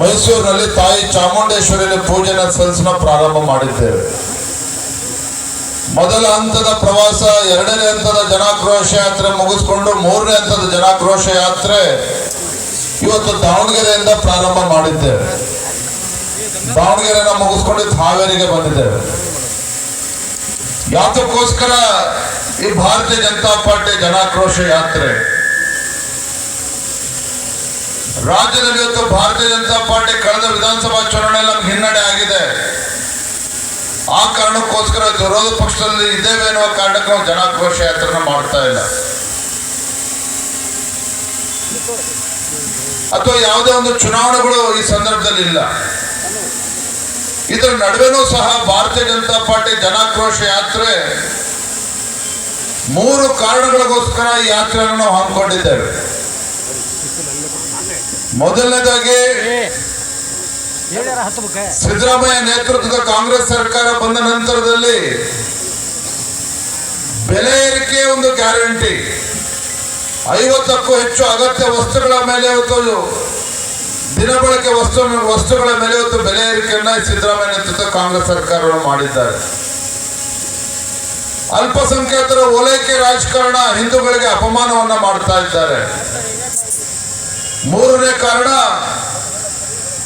ಮೈಸೂರಿನಲ್ಲಿ ತಾಯಿ ಚಾಮುಂಡೇಶ್ವರಿಯಲ್ಲಿ ಪೂಜೆನ ಸಲ್ಲಿಸನ ಪ್ರಾರಂಭ ಮಾಡಿದ್ದೇವೆ. ಮೊದಲ ಹಂತದ ಪ್ರವಾಸ ಎರಡನೇ ಹಂತದ ಜನಾಕ್ರೋಶ ಯಾತ್ರೆ ಮುಗಿಸ್ಕೊಂಡು ಮೂರನೇ ಹಂತದ ಜನಾಕ್ರೋಶ ಯಾತ್ರೆ ಇವತ್ತು ದಾವಣಗೆರೆಯಿಂದ ಪ್ರಾರಂಭ ಮಾಡಿದ್ದೇವೆ. ದಾವಣಗೆರೆನ ಮುಗಿಸ್ಕೊಂಡು ಹಾವೇರಿಗೆ ಬಂದಿದ್ದೇವೆ. ಯಾತಕ್ಕೋಸ್ಕರ ಈ ಭಾರತೀಯ ಜನತಾ ಪಾರ್ಟಿ ಜನಾಕ್ರೋಶ ಯಾತ್ರೆ ರಾಜ್ಯದಲ್ಲಿ ಇವತ್ತು ಭಾರತೀಯ ಜನತಾ ಪಾರ್ಟಿ ಕಳೆದ ವಿಧಾನಸಭಾ ಚುನಾವಣೆಯಲ್ಲಿ ನಮ್ಗೆ ಹಿನ್ನಡೆ ಆಗಿದೆ. ಆ ಕಾರಣಕ್ಕೋಸ್ಕರ ವಿರೋಧ ಪಕ್ಷದಲ್ಲಿ ಇದ್ದೇವೆ ಎನ್ನುವ ಕಾರಣಕ್ಕೆ ನಾವು ಜನಾಕ್ರೋಶ ಯಾತ್ರೆ ಮಾಡ್ತಾ ಇಲ್ಲ. ಅಥವಾ ಯಾವುದೇ ಒಂದು ಚುನಾವಣೆಗಳು ಈ ಸಂದರ್ಭದಲ್ಲಿ ಇಲ್ಲ. ಇದರ ನಡುವೆನೂ ಸಹ ಭಾರತೀಯ ಜನತಾ ಪಾರ್ಟಿ ಜನಾಕ್ರೋಶ ಯಾತ್ರೆ ಮೂರು ಕಾರಣಗಳಿಗೋಸ್ಕರ ಈ ಯಾತ್ರೆಯನ್ನು ನಾವು ಹಮ್ಮಿಕೊಂಡಿದ್ದೇವೆ. ಮೊದಲನೇದಾಗಿ ಸಿದ್ದರಾಮಯ್ಯ ನೇತೃತ್ವದ ಕಾಂಗ್ರೆಸ್ ಸರ್ಕಾರ ಬಂದ ನಂತರದಲ್ಲಿ ಬೆಲೆ ಏರಿಕೆ ಒಂದು ಗ್ಯಾರಂಟಿ. ಐವತ್ತಕ್ಕೂ ಹೆಚ್ಚು ಅಗತ್ಯ ವಸ್ತುಗಳ ಮೇಲೆ ಇವತ್ತು ದಿನಬಳಕೆ ವಸ್ತು ವಸ್ತುಗಳ ಮೇಲೆ ಇವತ್ತು ಬೆಲೆ ಏರಿಕೆಯನ್ನ ಸಿದ್ದರಾಮಯ್ಯ ನೇತೃತ್ವದ ಕಾಂಗ್ರೆಸ್ ಸರ್ಕಾರವನ್ನು ಮಾಡಿದ್ದಾರೆ. ಅಲ್ಪಸಂಖ್ಯಾತರ ಓಲೈಕೆ ರಾಜಕಾರಣ ಹಿಂದೂಗಳಿಗೆ ಅಪಮಾನವನ್ನ ಮಾಡ್ತಾ ಇದ್ದಾರೆ. ಮೂರನೇ ಕಾರಣ,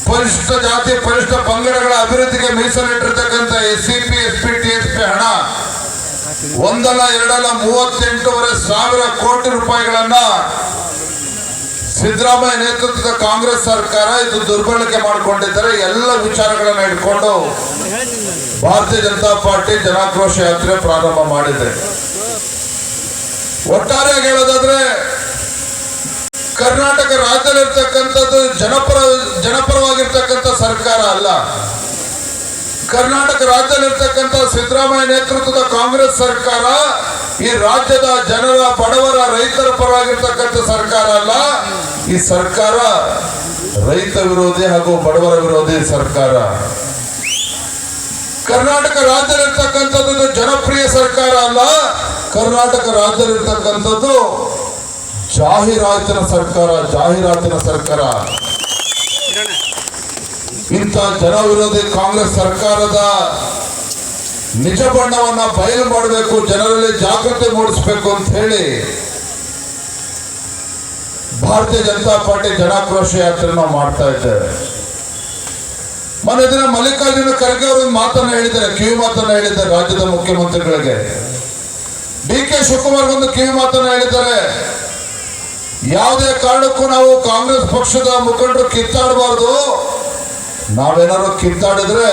ಪರಿಶಿಷ್ಟ ಜಾತಿ, ಪರಿಶಿಷ್ಟ ಪಂಗಡಗಳ ಅಭಿವೃದ್ಧಿಗೆ ಮೀಸಲಿಟ್ಟಿರ್ತಕ್ಕಂಥ S C P S P T S P ಹಣ, ಒಂದಲ್ಲ, ಎರಡಲ್ಲ, ಮೂವತ್ತೆಂಟೂವರೆ ಸಾವಿರ ಕೋಟಿ ರೂಪಾಯಿಗಳನ್ನ ಸಿದ್ದರಾಮಯ್ಯ ನೇತೃತ್ವದ ಕಾಂಗ್ರೆಸ್ ಸರ್ಕಾರ ಇದು ದುರ್ಬಳಕೆ ಮಾಡಿಕೊಂಡಿದ್ದಾರೆ. ಎಲ್ಲ ವಿಚಾರಗಳನ್ನ ಇಟ್ಕೊಂಡು ಭಾರತೀಯ ಜನತಾ ಪಾರ್ಟಿ ಜನಾಕ್ರೋಶ ಯಾತ್ರೆ ಪ್ರಾರಂಭ ಮಾಡಿದೆ. ಒಟ್ಟಾರೆಯಾಗಿ ಹೇಳೋದಾದ್ರೆ ಕರ್ನಾಟಕ ರಾಜ್ಯದಲ್ಲಿರ್ತಕ್ಕಂಥದ್ದು ಜನಪರ, ಜನಪರವಾಗಿರ್ತಕ್ಕಂಥ ಸರ್ಕಾರ ಅಲ್ಲ. ಕರ್ನಾಟಕ ರಾಜ್ಯದಲ್ಲಿರ್ತಕ್ಕಂಥ ಸಿದ್ದರಾಮಯ್ಯ ನೇತೃತ್ವದ ಕಾಂಗ್ರೆಸ್ ಸರ್ಕಾರ ಈ ರಾಜ್ಯದ ಜನರ, ಬಡವರ, ರೈತರ ಪರವಾಗಿರ್ತಕ್ಕಂಥ ಸರ್ಕಾರ ಅಲ್ಲ. ಈ ಸರ್ಕಾರ ರೈತ ವಿರೋಧಿ ಹಾಗೂ ಬಡವರ ವಿರೋಧಿ ಸರ್ಕಾರ. ಕರ್ನಾಟಕ ರಾಜ್ಯದಲ್ಲಿರ್ತಕ್ಕಂಥದ್ದು ಜನಪ್ರಿಯ ಸರ್ಕಾರ ಅಲ್ಲ. ಕರ್ನಾಟಕ ರಾಜ್ಯದಲ್ಲಿರ್ತಕ್ಕಂಥದ್ದು ಜಾಹೀರಾತಿನ ಸರ್ಕಾರ ಜಾಹೀರಾತಿನ ಸರ್ಕಾರ. ಇಂಥ ಜನವಿರೋಧಿ ಕಾಂಗ್ರೆಸ್ ಸರ್ಕಾರದ ನಿಜ ಬಣ್ಣವನ್ನ ಬಯಲು ಮಾಡಬೇಕು, ಜನರಲ್ಲಿ ಜಾಗೃತಿ ಮೂಡಿಸಬೇಕು ಅಂತ ಹೇಳಿ ಭಾರತೀಯ ಜನತಾ ಪಾರ್ಟಿ ಜನಾಕ್ರೋಶ ಯಾತ್ರೆ ನಾವು ಮಾಡ್ತಾ ಇದ್ದೇವೆ ಮೊನ್ನೆ ದಿನ ಮಲ್ಲಿಕಾರ್ಜುನ ಖರ್ಗೆ ಅವರು ಮಾತನ್ನ ಹೇಳಿದ್ದಾರೆ, ಕಿವಿ ಮಾತನ್ನ ಹೇಳಿದ್ದಾರೆ ರಾಜ್ಯದ ಮುಖ್ಯಮಂತ್ರಿಗಳಿಗೆ. ಡಿ ಕೆ ಶಿವಕುಮಾರ್ ಒಂದು ಕಿವಿ ಮಾತನ್ನ ಹೇಳಿದ್ದಾರೆ. ಯಾವುದೇ ಕಾರಣಕ್ಕೂ ನಾವು ಕಾಂಗ್ರೆಸ್ ಪಕ್ಷದ ಮುಖಂಡರು ಕಿತ್ತಾಡಬಾರ್ದು. ನಾವೇನಾದ್ರು ಕಿತ್ತಾಡಿದ್ರೆ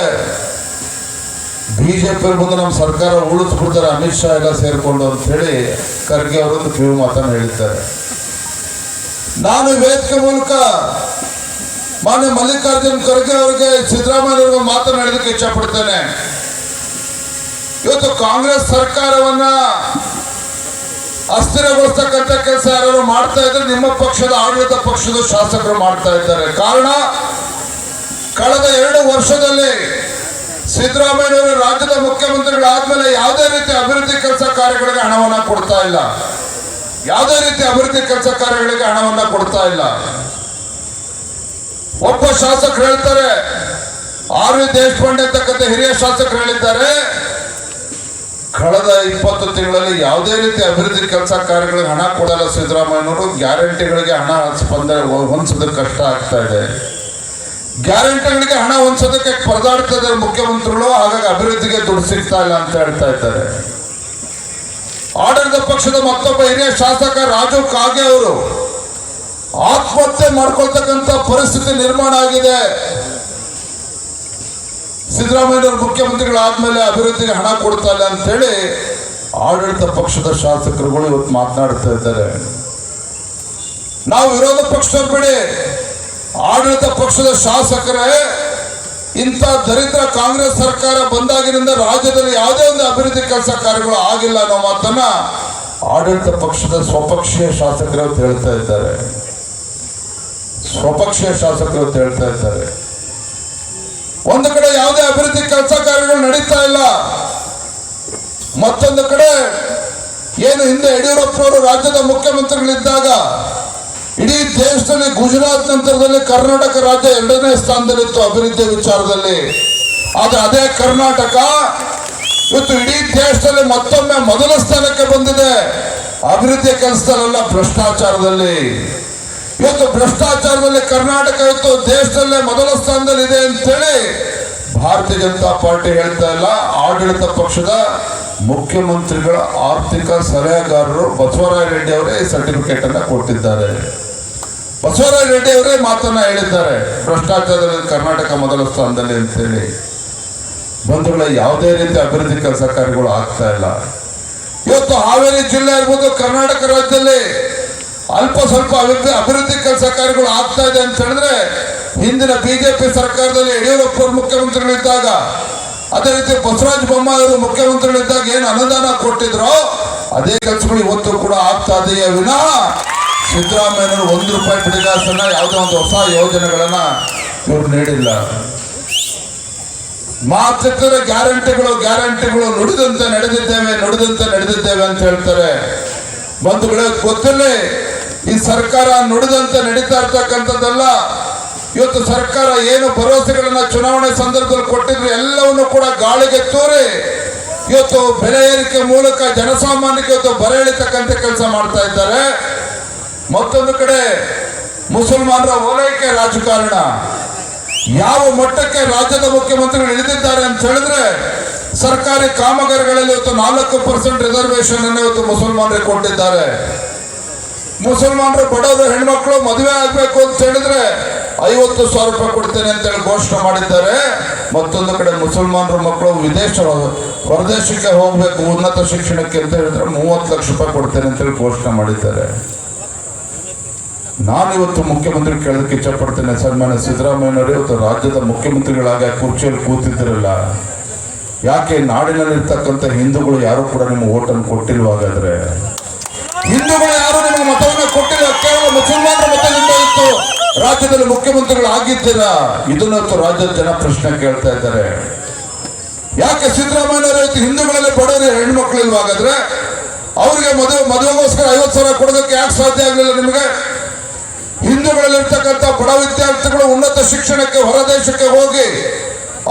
ಬಿಜೆಪಿ ಮುಂದೆ ನಮ್ಮ ಸರ್ಕಾರ ಉಳಿಸ್ಬಿಡ್ತಾರೆ ಅಮಿತ್ ಶಾ ಎಲ್ಲ ಸೇರಿಕೊಂಡು ಅಂತ ಹೇಳಿ ಖರ್ಗೆ ಅವರೊಂದು ಕಿವಿ ಮಾತನ್ನು ಹೇಳಿದ್ದಾರೆ. ನಾನು ವೇದಿಕೆ ಮೂಲಕ ಮಾನ್ಯ ಮಲ್ಲಿಕಾರ್ಜುನ್ ಖರ್ಗೆ ಅವರಿಗೆ, ಸಿದ್ದರಾಮಯ್ಯ ಮಾತನಾಡೋದಕ್ಕೆ ಇಚ್ಛಪಡ್ತೇನೆ. ಇವತ್ತು ಕಾಂಗ್ರೆಸ್ ಸರ್ಕಾರವನ್ನ ಅಸ್ಥಿರಗೊಳಿಸ್ತಕ್ಕಂಥ ಕೆಲಸ ಯಾರು ಮಾಡ್ತಾ ಇದ್ರೆ ನಿಮ್ಮ ಪಕ್ಷದ ಆಡಳಿತ ಪಕ್ಷದ ಶಾಸಕರು ಮಾಡ್ತಾ ಇದ್ದಾರೆ. ಕಾರಣ, ಕಳೆದ ಎರಡು ವರ್ಷದಲ್ಲಿ ಸಿದ್ದರಾಮಯ್ಯನವರು ರಾಜ್ಯದ ಮುಖ್ಯಮಂತ್ರಿಗಳಾದ್ಮೇಲೆ ಯಾವುದೇ ರೀತಿ ಅಭಿವೃದ್ಧಿ ಕೆಲಸ ಕಾರ್ಯಗಳಿಗೆ ಹಣವನ್ನ ಕೊಡ್ತಾ ಇಲ್ಲ. ಯಾವುದೇ ರೀತಿ ಅಭಿವೃದ್ಧಿ ಕೆಲಸ ಕಾರ್ಯಗಳಿಗೆ ಹಣವನ್ನ ಕೊಡ್ತಾ ಇಲ್ಲ. ಒಬ್ಬ ಶಾಸಕರು ಹೇಳ್ತಾರೆ, ಆರ್ ವಿ ದೇಶಪಾಂಡೆ ಅಂತಕ್ಕಂಥ ಹಿರಿಯ ಶಾಸಕರು ಹೇಳಿದ್ದಾರೆ ಕಳೆದ ಇಪ್ಪತ್ತು ತಿಂಗಳಲ್ಲಿ ಯಾವುದೇ ರೀತಿ ಅಭಿವೃದ್ಧಿ ಕೆಲಸ ಕಾರ್ಯಗಳಿಗೆ ಹಣ ಕೊಡಲ್ಲ ಸಿದ್ದರಾಮಯ್ಯನವರು. ಗ್ಯಾರಂಟಿಗಳಿಗೆ ಹಣ ಸ್ಪಂದನೆ ಹೊಂದಿಸೋದಕ್ಕೆ ಕಷ್ಟ ಆಗ್ತಾ ಇದೆ. ಗ್ಯಾರಂಟಿಗಳಿಗೆ ಹಣ ಹೊಂದಿಸೋದಕ್ಕೆ ಪರದಾಡ್ತಾ ಇದ್ದಾರೆ ಮುಖ್ಯಮಂತ್ರಿಗಳು. ಹಾಗಾಗಿ ಅಭಿವೃದ್ಧಿಗೆ ದುಡ್ಡು ಸಿಗ್ತಾ ಇಲ್ಲ ಅಂತ ಹೇಳ್ತಾ ಇದ್ದಾರೆ. ಆಡಳಿತ ಪಕ್ಷದ ಮತ್ತೊಬ್ಬ ಹಿರಿಯ ಶಾಸಕ ರಾಜು ಕಾಗೆ ಅವರು ಆತ್ಮಹತ್ಯೆ ಮಾಡ್ಕೊಳ್ತಕ್ಕಂಥ ಪರಿಸ್ಥಿತಿ ನಿರ್ಮಾಣ ಆಗಿದೆ. ಸಿದ್ದರಾಮಯ್ಯನವರು ಮುಖ್ಯಮಂತ್ರಿಗಳಾದ್ಮೇಲೆ ಅಭಿವೃದ್ಧಿಗೆ ಹಣ ಕೊಡ್ತಾ ಇಲ್ಲ ಅಂತ ಹೇಳಿ ಆಡಳಿತ ಪಕ್ಷದ ಶಾಸಕರುಗಳು ಇವತ್ತು ಮಾತನಾಡ್ತಾ ಇದ್ದಾರೆ. ನಾವು ವಿರೋಧ ಪಕ್ಷದವ್ರು ಬಿಡಿ. ಆಡಳಿತ ಪಕ್ಷದ ಶಾಸಕರೇ, ಇಂಥ ದರಿದ್ರ ಕಾಂಗ್ರೆಸ್ ಸರ್ಕಾರ ಬಂದಾಗಿನಿಂದ ರಾಜ್ಯದಲ್ಲಿ ಯಾವುದೇ ಒಂದು ಅಭಿವೃದ್ಧಿ ಕೆಲಸ ಕಾರ್ಯಗಳು ಆಗಿಲ್ಲ ಅನ್ನೋ ಮಾತನ್ನ ಆಡಳಿತ ಪಕ್ಷದ ಸ್ವಪಕ್ಷೀಯ ಶಾಸಕರು ಹೇಳ್ತಾ ಇದ್ದಾರೆ. ಸ್ವಪಕ್ಷೀಯ ಶಾಸಕರು ಹೇಳ್ತಾ ಇದ್ದಾರೆ. ಒಂದು ಅಭಿವೃದ್ಧಿ ಕೆಲಸ ಕಾರ್ಯಗಳು ನಡೀತಾ ಇಲ್ಲ. ಮತ್ತೊಂದು ಕಡೆ ಏನು ಹಿಂದೆ ಯಡಿಯೂರಪ್ಪನವರು ರಾಜ್ಯದ ಮುಖ್ಯಮಂತ್ರಿಗಳಿದ್ದಾಗ ಇಡೀ ದೇಶದಲ್ಲಿ ಗುಜರಾತ್ ನಂತರದಲ್ಲಿ ಕರ್ನಾಟಕ ರಾಜ್ಯ ಎರಡನೇ ಸ್ಥಾನದಲ್ಲಿತ್ತು ಅಭಿವೃದ್ಧಿ ವಿಚಾರದಲ್ಲಿ. ಆದ್ರೆ ಅದೇ ಕರ್ನಾಟಕ ಇವತ್ತು ಇಡೀ ದೇಶದಲ್ಲಿ ಮತ್ತೊಮ್ಮೆ ಮೊದಲ ಸ್ಥಾನಕ್ಕೆ ಬಂದಿದೆ. ಅಭಿವೃದ್ಧಿ ಕೆಲಸದಲ್ಲ ಭ್ರಷ್ಟಾಚಾರದಲ್ಲಿ. ಇವತ್ತು ಭ್ರಷ್ಟಾಚಾರದಲ್ಲಿ ಕರ್ನಾಟಕ ಇವತ್ತು ದೇಶದಲ್ಲೇ ಮೊದಲ ಸ್ಥಾನದಲ್ಲಿ ಇದೆ ಅಂತೇಳಿ ಭಾರತೀಯ ಜನತಾ ಪಾರ್ಟಿ ಹೇಳ್ತಾ ಇಲ್ಲ. ಆಡಳಿತ ಪಕ್ಷದ ಮುಖ್ಯಮಂತ್ರಿಗಳ ಆರ್ಥಿಕ ಸಲಹೆಗಾರರು ಬಸವರಾಯ ರೆಡ್ಡಿ ಅವರೇ ಸರ್ಟಿಫಿಕೇಟ್ ಅನ್ನ ಕೊಟ್ಟಿದ್ದಾರೆ. ಬಸವರಾಯ ರೆಡ್ಡಿ ಅವರೇ ಮಾತನ್ನ ಹೇಳಿದ್ದಾರೆ. ಭ್ರಷ್ಟಾಚಾರದಲ್ಲಿ ಕರ್ನಾಟಕ ಮೊದಲ ಸ್ಥಾನದಲ್ಲಿ ಅಂತೇಳಿ. ಬಂಧುಗಳ, ಯಾವುದೇ ರೀತಿ ಅಭಿವೃದ್ಧಿ ಕೆಲಸ ಕಾರ್ಯಗಳು ಆಗ್ತಾ ಇಲ್ಲ. ಇವತ್ತು ಹಾವೇರಿ ಜಿಲ್ಲೆ ಇರ್ಬೋದು, ಕರ್ನಾಟಕ ರಾಜ್ಯದಲ್ಲಿ ಅಲ್ಪ ಸ್ವಲ್ಪ ಅಭಿವೃದ್ಧಿ ಅಭಿವೃದ್ಧಿ ಕೆಲಸ ಕಾರ್ಯಗಳು ಆಗ್ತಾ ಇದೆ ಅಂತ ಹೇಳಿದ್ರೆ ಹಿಂದಿನ ಬಿಜೆಪಿ ಸರ್ಕಾರದಲ್ಲಿ ಯಡಿಯೂರಪ್ಪ ಮುಖ್ಯಮಂತ್ರಿಗಳಿದ್ದಾಗ, ಅದೇ ರೀತಿ ಬಸವರಾಜ ಬೊಮ್ಮಾಯಿ ಅವರು ಮುಖ್ಯಮಂತ್ರಿಗಳಿದ್ದಾಗ ಏನು ಅನುದಾನ ಕೊಟ್ಟಿದ್ರೋ, ಅದೇ ಕೆಲಸಗಳು ಇವತ್ತು ಕೂಡ ಆಗ್ತಾ ಇದೆಯೇ ವಿನಃ, ಸಿದ್ದರಾಮಯ್ಯನವರು ಒಂದು ರೂಪಾಯಿ ಬಿಡಿಗಾಸನ್ನ ಯಾವುದೋ ಒಂದು ಹೊಸ ಯೋಜನೆಗಳನ್ನ ಇವರು ನೀಡಿಲ್ಲ. ಮಾತೃತ್ವದ ಗ್ಯಾರಂಟಿಗಳು ಗ್ಯಾರಂಟಿಗಳು ನುಡಿದಂತೆ ನಡೆದಿದ್ದೇವೆ ನುಡಿದಂತೆ ನಡೆದಿದ್ದೇವೆ ಅಂತ ಹೇಳ್ತಾರೆ. ಬಂಧುಗಳೇ ಗೊತ್ತಿಲ್ಲ ಈ ಸರ್ಕಾರ ನುಡಿದಂತೆ ನಡೀತಾ ಇರ್ತಕ್ಕಂಥದ್ದಲ್ಲ ಇವತ್ತು ಸರ್ಕಾರ ಏನು ಭರವಸೆಗಳನ್ನ ಚುನಾವಣೆ ಸಂದರ್ಭದಲ್ಲಿ ಕೊಟ್ಟಿದ್ರು ಎಲ್ಲವನ್ನು ಕೂಡ ಗಾಳಿಗೆ ತೂರಿ ಇವತ್ತು ಬೆಲೆ ಏರಿಕೆ ಮೂಲಕ ಜನಸಾಮಾನ್ಯಕ್ಕೆ ಇವತ್ತು ಬರ ಎಳಿತಕ್ಕಂಥ ಕೆಲಸ ಮಾಡ್ತಾ ಇದ್ದಾರೆ. ಮತ್ತೊಂದು ಕಡೆ ಮುಸಲ್ಮಾನರ ಓಲೈಕೆ ರಾಜಕಾರಣ. ಯಾವ ಮಟ್ಟಕ್ಕೆ ರಾಜ್ಯದ ಮುಖ್ಯಮಂತ್ರಿಗಳು ಇಳಿದಿದ್ದಾರೆ ಅಂತ ಹೇಳಿದ್ರೆ ಸರ್ಕಾರಿ ಕಾಮಗಾರಿಗಳಲ್ಲಿ ಇವತ್ತು ನಾಲ್ಕು ಪರ್ಸೆಂಟ್ ರಿಸರ್ವೇಶನ್ ಅನ್ನು ಇವತ್ತು ಮುಸಲ್ಮಾನರಿಗೆ ಕೊಟ್ಟಿದ್ದಾರೆ. ಮುಸಲ್ಮಾನರು ಬಡವರು ಹೆಣ್ಮಕ್ಳು ಮದುವೆ ಆಗ್ಬೇಕು ಅಂತ ಹೇಳಿದ್ರೆ ಐವತ್ತು ಸಾವಿರ ರೂಪಾಯಿ ಕೊಡ್ತೇನೆ ಅಂತ ಹೇಳಿ ಘೋಷಣೆ ಮಾಡಿದ್ದಾರೆ. ಮತ್ತೊಂದು ಕಡೆ ಮುಸಲ್ಮಾನರ ಮಕ್ಕಳು ವಿದೇಶ ಹೊರದೇಶಕ್ಕೆ ಹೋಗಬೇಕು, ಉನ್ನತ ಶಿಕ್ಷಣಕ್ಕೆ ಅಂತ ಹೇಳಿದ್ರೆ ಮೂವತ್ತು ಲಕ್ಷ ರೂಪಾಯಿ ಕೊಡ್ತೇನೆ ಅಂತ ಹೇಳಿ ಘೋಷಣೆ ಮಾಡಿದ್ದಾರೆ. ನಾನು ಇವತ್ತು ಮುಖ್ಯಮಂತ್ರಿ ಕೇಳೋದಕ್ಕೆ ಇಷ್ಟಪಡ್ತೇನೆ ಸನ್ಮಾನ್ಯ ಸಿದ್ದರಾಮಯ್ಯನವರು ಇವತ್ತು ರಾಜ್ಯದ ಮುಖ್ಯಮಂತ್ರಿಗಳಾಗ ಕುರ್ಚಿಯಲ್ಲಿ ಕೂತಿದ್ದಿರಲ್ಲ ಯಾಕೆ ನಾಡಿನಲ್ಲಿರ್ತಕ್ಕಂಥ ಹಿಂದೂಗಳು ಯಾರು ಕೂಡ ನಿಮ್ಮ ಓಟನ್ನು ಕೊಟ್ಟಿಲ್ವ ಹಾಗಾದ್ರೆ? ಹಿಂದೂಗಳು ಯಾರು ನಿಮಗೆ ಮತವನ್ನು ಕೊಟ್ಟಿಲ್ಲ. ಕೇವಲ ಮುಸಲ್ಮಾನರ ಮತದಿಂದ ಇತ್ತು. ರಾಜ್ಯದಲ್ಲಿ ಮುಖ್ಯಮಂತ್ರಿಗಳು ಆಗಿದ್ದೀರಾ? ಇದನ್ನು ರಾಜ್ಯದ ಜನ ಪ್ರಶ್ನೆ ಕೇಳ್ತಾ ಇದ್ದಾರೆ. ಯಾಕೆ ಸಿದ್ದರಾಮಯ್ಯ ಹಿಂದೂಗಳಲ್ಲಿ ಬಡವರು ಹೆಣ್ಮಕ್ಳು ಹಾಗಾದ್ರೆ ಅವರಿಗೆ ಮದುವೆ, ಮದುವೆಗೋಸ್ಕರ ಐವತ್ತು ಸಾವಿರ ಕೊಡೋದಕ್ಕೆ ಯಾಕೆ ಸಾಧ್ಯ ಆಗಲಿಲ್ಲ ನಿಮಗೆ? ಹಿಂದೂಗಳಲ್ಲಿರ್ತಕ್ಕಂಥ ಬಡ ವಿದ್ಯಾರ್ಥಿಗಳು ಉನ್ನತ ಶಿಕ್ಷಣಕ್ಕೆ ಹೊರದೇಶಕ್ಕೆ ಹೋಗಿ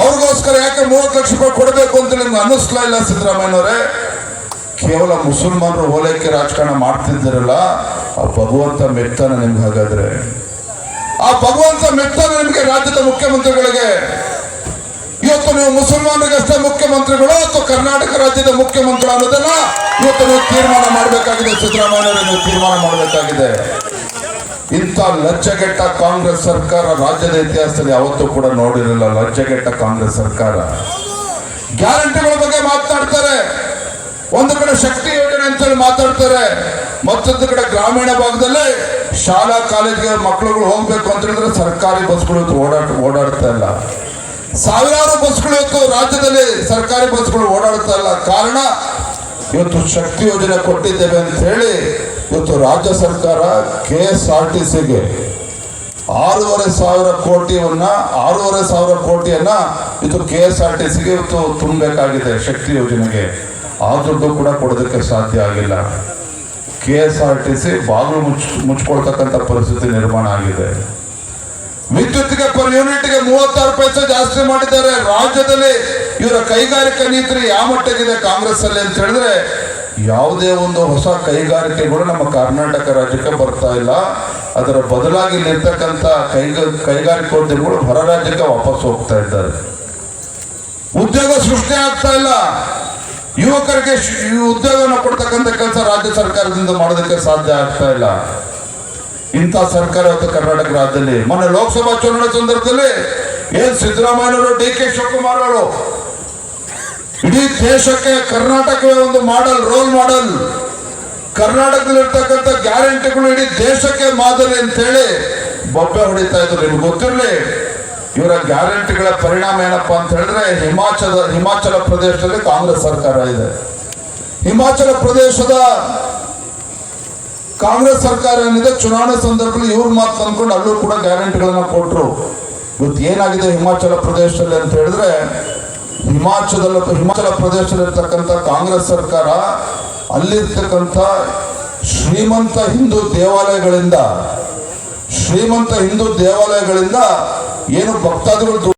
ಅವ್ರಿಗೋಸ್ಕರ ಯಾಕೆ ಮೂವತ್ತು ಲಕ್ಷ ರೂಪಾಯಿ ಕೊಡಬೇಕು ಅಂತ ನಿಮ್ಗೆ ಅನ್ನಿಸ್ಲಾ ಇಲ್ಲ ಸಿದ್ದರಾಮಯ್ಯನವರೇ ಕೇವಲ ಮುಸಲ್ಮಾನರು ಓಲೈಕೆ ರಾಜಕಾರಣ ಮಾಡ್ತಿದ್ದೀರಲ್ಲ, ಆ ಭಗವಂತ ಮೆತ್ತನ ನಿಮ್ಗೆ ಹಾಗಾದ್ರೆ. ಆ ಭಗವಂತ ಮೆಟ್ಟಾನೆ ನಿಮಗೆ ರಾಜ್ಯದ ಮುಖ್ಯಮಂತ್ರಿಗಳಿಗೆ. ಇವತ್ತು ನೀವು ಮುಸಲ್ಮಾನರಿಗಷ್ಟೇ ಮುಖ್ಯಮಂತ್ರಿಗಳು ಅಥವಾ ಕರ್ನಾಟಕ ರಾಜ್ಯದ ಮುಖ್ಯಮಂತ್ರಿಗಳು ಅನ್ನೋದನ್ನ ಇವತ್ತು ನೀವು ತೀರ್ಮಾನ ಮಾಡಬೇಕಾಗಿದೆ ಸಿದ್ದರಾಮಯ್ಯ ನೀವು ತೀರ್ಮಾನ ಮಾಡಬೇಕಾಗಿದೆ. ಇಂಥ ಲಜ್ಜೆಗೆಟ್ಟ ಕಾಂಗ್ರೆಸ್ ಸರ್ಕಾರ ರಾಜ್ಯದ ಇತಿಹಾಸದಲ್ಲಿ ಯಾವತ್ತೂ ಕೂಡ ನೋಡಿರಲಿಲ್ಲ, ಲಜ್ಜೆಗೆಟ್ಟ ಕಾಂಗ್ರೆಸ್ ಸರ್ಕಾರ. ಗ್ಯಾರಂಟಿಗಳ ಬಗ್ಗೆ ಮಾತನಾಡ್ತಾರೆ. ಒಂದು ಕಡೆ ಶಕ್ತಿ ಯೋಜನೆ ಅಂತೇಳಿ ಮಾತಾಡ್ತಾರೆ. ಮತ್ತೊಂದು ಕಡೆ ಗ್ರಾಮೀಣ ಭಾಗದಲ್ಲಿ ಶಾಲಾ ಕಾಲೇಜಿಗೆ ಮಕ್ಕಳುಗಳು ಹೋಗ್ಬೇಕು ಅಂತ ಹೇಳಿದ್ರೆ ಸರ್ಕಾರಿ ಬಸ್ಗಳು ಓಡಾಟ ಓಡಾಡ್ತಾ ಇಲ್ಲ. ಸಾವಿರಾರು ಬಸ್ಗಳು ಇವತ್ತು ರಾಜ್ಯದಲ್ಲಿ ಸರ್ಕಾರಿ ಬಸ್ಗಳು ಓಡಾಡ್ತಾ ಇಲ್ಲ. ಕಾರಣ, ಇವತ್ತು ಶಕ್ತಿ ಯೋಜನೆ ಕೊಟ್ಟಿದ್ದೇವೆ ಅಂತ ಹೇಳಿ ಇವತ್ತು ರಾಜ್ಯ ಸರ್ಕಾರ ಕೆ ಎಸ್ ಆರ್ ಟಿ ಸಿಗೆ ಆರೂವರೆ ಸಾವಿರ ಕೋಟಿಯನ್ನ, ಆರೂವರೆ ಸಾವಿರ ಕೋಟಿಯನ್ನ ಇದು ಕೆ ಎಸ್ ಆರ್ ಟಿ ಸಿಗೆ ಇವತ್ತು ತುಂಬಬೇಕಾಗಿದೆ ಶಕ್ತಿ ಯೋಜನೆಗೆ. ಆ ದುಡ್ಡು ಕೂಡ ಕೊಡೋದಕ್ಕೆ ಸಾಧ್ಯ ಆಗಿಲ್ಲ. K S R T C ಬಾಗಿಲು ಮುಚ್ಚ ಮುಚ್ಕೊಳ್ತಕ್ಕಂಥ ಪರಿಸ್ಥಿತಿ ನಿರ್ಮಾಣ ಆಗಿದೆ. ವಿದ್ಯುತ್ಗೆ ಪರ್ ಯೂನಿಟ್ಗೆ ಮೂವತ್ತಾರು ಪೈಸೆ ಜಾಸ್ತಿ ಮಾಡಿದ್ದಾರೆ. ರಾಜ್ಯದಲ್ಲಿ ಇವರ ಕೈಗಾರಿಕಾ ನೀತಿ ಯಾವ ಮಟ್ಟಗಿದೆ ಕಾಂಗ್ರೆಸ್ ಅಲ್ಲಿ ಅಂತ ಹೇಳಿದ್ರೆ ಯಾವುದೇ ಒಂದು ಹೊಸ ಕೈಗಾರಿಕೆಗಳು ನಮ್ಮ ಕರ್ನಾಟಕ ರಾಜ್ಯಕ್ಕೆ ಬರ್ತಾ ಇಲ್ಲ. ಅದರ ಬದಲಾಗಿ ಇಲ್ಲಿರ್ತಕ್ಕಂಥ ಕೈಗ, ಕೈಗಾರಿಕೋದ್ಯಮಿಗಳು ಹೊರ ರಾಜ್ಯಕ್ಕೆ ವಾಪಸ್ ಹೋಗ್ತಾ ಇದ್ದಾರೆ. ಉದ್ಯೋಗ ಸೃಷ್ಟಿ ಆಗ್ತಾ ಇಲ್ಲ. ಯುವಕರಿಗೆ ಉದ್ಯೋಗವನ್ನು ಕೊಡ್ತಕ್ಕಂಥ ಕೆಲಸ ರಾಜ್ಯ ಸರ್ಕಾರದಿಂದ ಮಾಡೋದಕ್ಕೆ ಸಾಧ್ಯ ಆಗ್ತಾ ಇಲ್ಲ. ಇಂಥ ಸರ್ಕಾರ ಇವತ್ತು ಕರ್ನಾಟಕ ರಾಜ್ಯದಲ್ಲಿ. ಮೊನ್ನೆ ಲೋಕಸಭಾ ಚುನಾವಣೆ ಸಂದರ್ಭದಲ್ಲಿ ಏನ್ ಸಿದ್ದರಾಮಯ್ಯವರು ಡಿ ಕೆ ಶಿವಕುಮಾರ್ ಅವರು ಇಡೀ ದೇಶಕ್ಕೆ ಕರ್ನಾಟಕವೇ ಒಂದು ಮಾಡೆಲ್ ರೋಲ್ ಮಾಡೆಲ್ ಕರ್ನಾಟಕದಲ್ಲಿರ್ತಕ್ಕಂಥ ಗ್ಯಾರಂಟಿಗಳು ಇಡೀ ದೇಶಕ್ಕೆ ಮಾದರಿ ಅಂತೇಳಿ ಬೊಬ್ಬೆ ಹೊಡಿತಾ ಇದ್ರು. ನಿಮ್ಗೆ ಗೊತ್ತಿರಲಿ ಇವರ ಗ್ಯಾರಂಟಿಗಳ ಪರಿಣಾಮ ಏನಪ್ಪಾ ಅಂತ ಹೇಳಿದ್ರೆ, ಹಿಮಾಚಲ ಹಿಮಾಚಲ ಪ್ರದೇಶದಲ್ಲಿ ಕಾಂಗ್ರೆಸ್ ಸರ್ಕಾರ ಇದೆ. ಹಿಮಾಚಲ ಪ್ರದೇಶದ ಕಾಂಗ್ರೆಸ್ ಸರ್ಕಾರ ಏನಿದೆ, ಚುನಾವಣೆ ಸಂದರ್ಭದಲ್ಲಿ ಇವ್ರ ಮಾತು ತಂದ್ಕೊಂಡು ಅಲ್ಲೂ ಕೂಡ ಗ್ಯಾರಂಟಿಗಳನ್ನ ಕೊಟ್ಟರು ಇವತ್ತು ಏನಾಗಿದೆ ಹಿಮಾಚಲ ಪ್ರದೇಶದಲ್ಲಿ ಅಂತ ಹೇಳಿದ್ರೆ, ಹಿಮಾಚಲ ಹಿಮಾಚಲ ಪ್ರದೇಶದಲ್ಲಿರ್ತಕ್ಕಂಥ ಕಾಂಗ್ರೆಸ್ ಸರ್ಕಾರ, ಅಲ್ಲಿರ್ತಕ್ಕಂಥ ಶ್ರೀಮಂತ ಹಿಂದೂ ದೇವಾಲಯಗಳಿಂದ, ಶ್ರೀಮಂತ ಹಿಂದೂ ದೇವಾಲಯಗಳಿಂದ ಏನು ಭಕ್ತಾದಿಗಳು